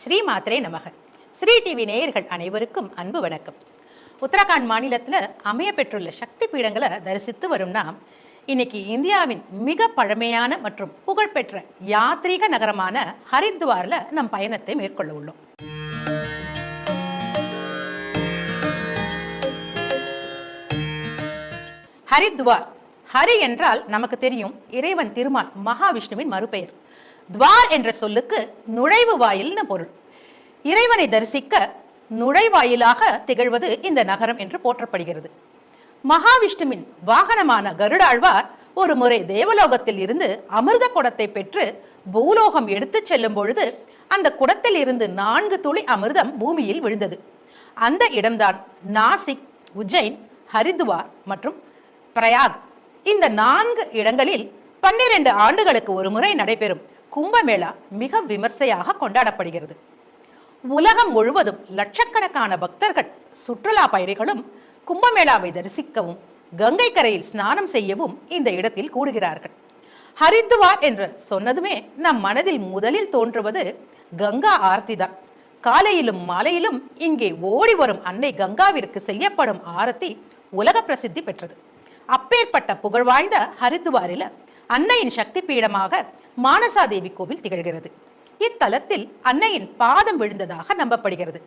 ஸ்ரீ மாத்திரே நமக. ஸ்ரீ டிவி நேயர்கள் அனைவருக்கும் அன்பு வணக்கம். உத்தரகாண்ட் மாநிலத்தில் அமைய பெற்றுள்ள சக்தி பீடங்களை தரிசித்து வரும் நாம் இன்னைக்கு இந்தியாவின் மிக பழமையான மற்றும் புகழ்பெற்ற யாத்ரீக நகரமான ஹரித்வாரில் நம் பயணத்தை மேற்கொள்ள உள்ளோம். ஹரித்வார் ஹரி என்றால் நமக்கு தெரியும் இறைவன் திருமால் மகாவிஷ்ணுவின் மறுபெயர். துவார் என்ற சொல்லுக்கு நுழைவு வாயில்னு பொருள். இறைவனை தரிசிக்க நுழைவாயிலாக திகழ்வது இந்த நகரம் என்று போற்றப்படுகிறது. மகாவிஷ்ணுவின் வாகனமான கருடாழ்வார் ஒரு முறை தேவலோகத்தில் இருந்து அமிர்த குடத்தை பெற்று பூலோகம் எடுத்துச் செல்லும் பொழுது அந்த குடத்தில் இருந்து நான்கு துளி அமிர்தம் பூமியில் விழுந்தது. அந்த இடம்தான் நாசிக் உஜ்ஜைன் ஹரித்வார் மற்றும் பிரயாக். இந்த நான்கு இடங்களில் பன்னிரண்டு ஆண்டுகளுக்கு ஒரு முறை நடைபெறும். கும்பமேளா மிக விமர்சையாக கொண்டாடப்படுகிறது. உலகம் முழுவதும் லட்சக்கணக்கான பக்தர்கள் சுற்றுலா பயணிகளும் கும்பமேளாவை தரிசிக்கவும் கங்கை கரையில் ஸ்நானம் செய்யவும் இந்த இடத்தில் கூடுகிறார்கள். ஹரித்துவார் என்று சொன்னதுமே நம் மனதில் முதலில் தோன்றுவது கங்கா ஆர்த்தி தான். காலையிலும் மாலையிலும் இங்கே ஓடி வரும் அன்னை கங்காவிற்கு செய்யப்படும் ஆரத்தி உலக பிரசித்தி பெற்றது. அப்பேற்பட்ட புகழ்வாய்ந்த ஹரித்துவாரில அன்னையின் சக்தி பீடமாக மானசாதேவி கோவில் திகழ்கிறது. இத்தலத்தில் அன்னையின் பாதம் விழுந்ததாக நம்பப்படுகிறது.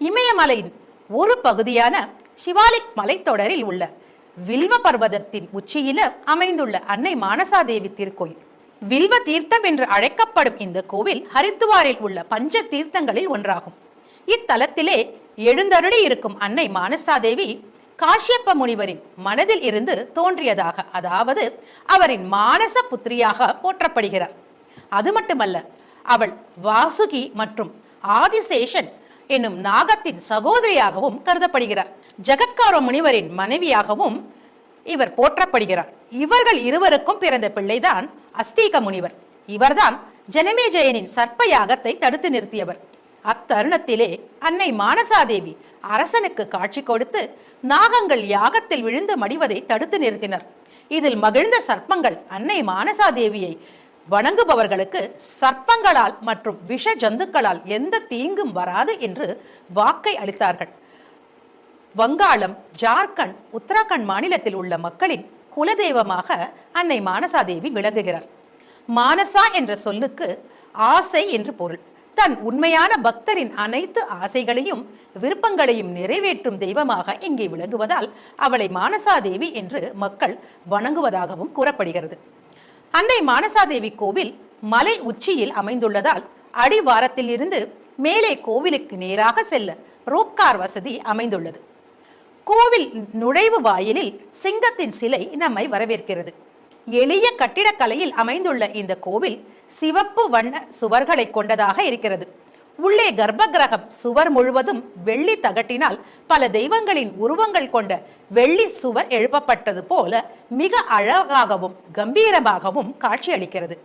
இமயமலையின் ஒரு பகுதியான சிவாலிக் மலைத்தொடரில் உள்ள வில்வ பர்வதத்தின் உச்சியில அமைந்துள்ள அன்னை மானசாதேவி திருக்கோயில். வில்வ தீர்த்தம் என்று அழைக்கப்படும் இந்த கோவில் ஹரித்துவாரில் உள்ள பஞ்ச தீர்த்தங்களில் ஒன்றாகும். இத்தலத்திலே எழுந்தருளி இருக்கும் அன்னை மானசாதேவி காஷ்யப்ப முனிவரின் மனதில் இருந்து தோன்றியதாக அதாவது அவரின் மானச புத்திரியாக போற்றப்படுகிறார். அது மட்டுமல்ல அவள் வாசுகி மற்றும் ஆதிசேஷன் என்னும் நாகத்தின் சகோதரியாகவும் கருதப்படுகிறார். ஜெகத்கார முனிவரின் மனைவியாகவும் இவர் போற்றப்படுகிறார். இவர்கள் இருவருக்கும் பிறந்த பிள்ளைதான் அஸ்தீக முனிவர். இவர்தான் ஜனமேஜயனின் சர்ப்ப யாகத்தை தடுத்து நிறுத்தியவர். அத்தருணத்திலே அன்னை மானசாதேவி அரசனுக்கு காட்சி கொடுத்து நாகங்கள் யாகத்தில் விழுந்து மடிவதை தடுத்து நிறுத்தினர். இதில் மகிழ்ந்த சர்ப்பங்கள் அன்னை மானசாதேவியை வணங்குபவர்களுக்கு சர்ப்பங்களால் மற்றும் விஷ ஜந்துக்களால் எந்த தீங்கும் வராது என்று வாக்கை அளித்தார்கள். வங்காளம் ஜார்க்கண்ட் உத்தராகண்ட் மாநிலத்தில் உள்ள மக்களின் குலதெய்வமாக அன்னை மானசாதேவி விளங்குகிறார். மானசா என்ற சொல்லுக்கு ஆசை என்று பொருள். தன் உண்மையான பக்தரின் அனைத்து ஆசைகளையும் விருப்பங்களையும் நிறைவேற்றும் தெய்வமாக இங்கே விளங்குவதால் அவளை மானசாதேவி என்று மக்கள் வணங்குவதாகவும் கூறப்படுகிறது. அன்னை மானசாதேவி கோவில் மலை உச்சியில் அமைந்துள்ளதால் அடிவாரத்தில் இருந்து மேலே கோவிலுக்கு நேராக செல்ல ரோப்கார் வசதி அமைந்துள்ளது. கோவில் நுழைவு வாயிலில் சிங்கத்தின் சிலை நம்மை வரவேற்கிறது. எளிய கட்டிடக்கலையில் அமைந்துள்ள இந்த கோவில் சிவப்பு வண்ண சுவர்களை கொண்டதாக இருக்கிறது. உள்ளே கர்ப்ப கிரகம் சுவர் முழுவதும் வெள்ளி தகட்டினால் பல தெய்வங்களின் உருவங்கள் கொண்ட வெள்ளி சுவர் எழுப்பப்பட்டது போல மிக அழகாகவும் கம்பீரமாகவும் காட்சியளிக்கிறது.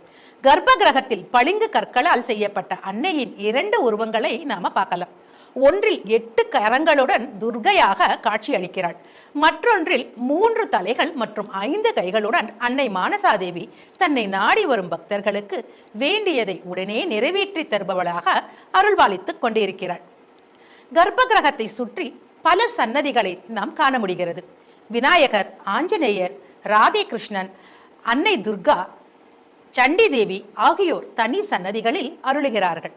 கர்ப்ப கிரகத்தில் பளிங்கு கற்களால் செய்யப்பட்ட அன்னையின் இரண்டு உருவங்களை நாம பார்க்கலாம். ஒன்றில் எட்டு கரங்களுடன் துர்கையாக காட்சியளிக்கிறாள். மற்றொன்றில் மூன்று தலைகள் மற்றும் ஐந்து கைகளுடன் அன்னை மானசாதேவி தன்னை நாடி வரும் பக்தர்களுக்கு வேண்டியதை உடனே நிறைவேற்றி தருபவளாக அருள்பாலித்துக் கொண்டிருக்கிறாள். கர்ப்ப கிரகத்தை சுற்றி பல சன்னதிகளை நாம் காண முடிகிறது. விநாயகர் ஆஞ்சநேயர் ராதே கிருஷ்ணன் அன்னை துர்கா சண்டி தேவி ஆகியோர் தனி சன்னதிகளில் அருளுகிறார்கள்.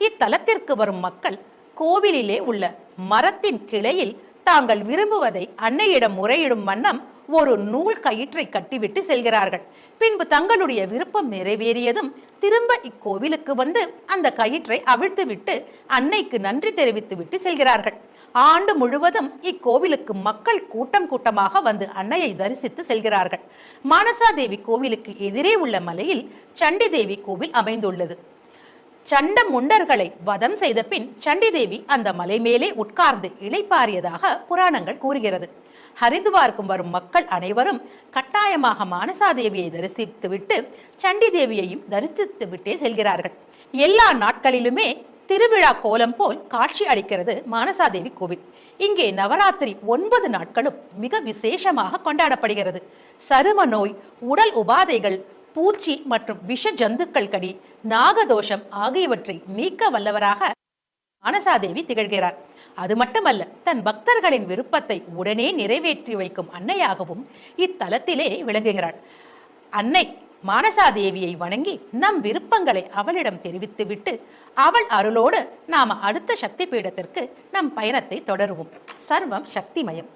இத்தலத்திற்கு வரும் மக்கள் கோவிலிலே உள்ள மரத்தின் கிளையில் தாங்கள் விரும்புவதை அன்னையிடம் முறையிடும் வண்ணம் ஒரு நூல் கயிற்றை கட்டிவிட்டு செல்கிறார்கள். பின்பு தங்களுடைய விருப்பம் நிறைவேறியதும் திரும்ப இக்கோவிலுக்கு வந்து அந்த கயிற்றை அவிழ்த்து விட்டு அன்னைக்கு நன்றி தெரிவித்து விட்டு செல்கிறார்கள். ஆண்டு முழுவதும் இக்கோவிலுக்கு மக்கள் கூட்டம் கூட்டமாக வந்து அன்னையை தரிசித்து செல்கிறார்கள். மானசாதேவி கோவிலுக்கு எதிரே உள்ள மலையில் சண்டி தேவி கோவில் அமைந்துள்ளது. சண்ட முண்டர்களை வதம் செய்த பின் சண்டிதேவி அந்த மலை மேலே உட்கார்ந்து இளைப்பாரியதாக புராணங்கள் கூறுகிறது. ஹரித்வாருக்கும் வரும் மக்கள் அனைவரும் கட்டாயமாக மானசாதேவியை தரிசித்துவிட்டு சண்டி தேவியையும் தரிசித்து விட்டே செல்கிறார்கள். எல்லா நாட்களிலுமே திருவிழா கோலம் போல் காட்சி அளிக்கிறது மானசாதேவி கோவில். இங்கே நவராத்திரி ஒன்பது நாட்களும் மிக விசேஷமாக கொண்டாடப்படுகிறது. சரும நோய் உடல் உபாதைகள் பூச்சி மற்றும் விஷ ஜந்துக்கள் கடி நாகதோஷம் ஆகியவற்றை நீக்க வல்லவராக மானசாதேவி திகழ்கிறார். அது மட்டுமல்ல தன் பக்தர்களின் விருப்பத்தை உடனே நிறைவேற்றி வைக்கும் அன்னையாகவும் இத்தலத்திலே விளங்குகிறாள். அன்னை மானசாதேவியை வணங்கி நம் விருப்பங்களை அவளிடம் தெரிவித்துவிட்டு அவள் அருளோடு நாம் அடுத்த சக்தி பீடத்திற்கு நம் பயணத்தை தொடருவோம். சர்வம் சக்திமயம்.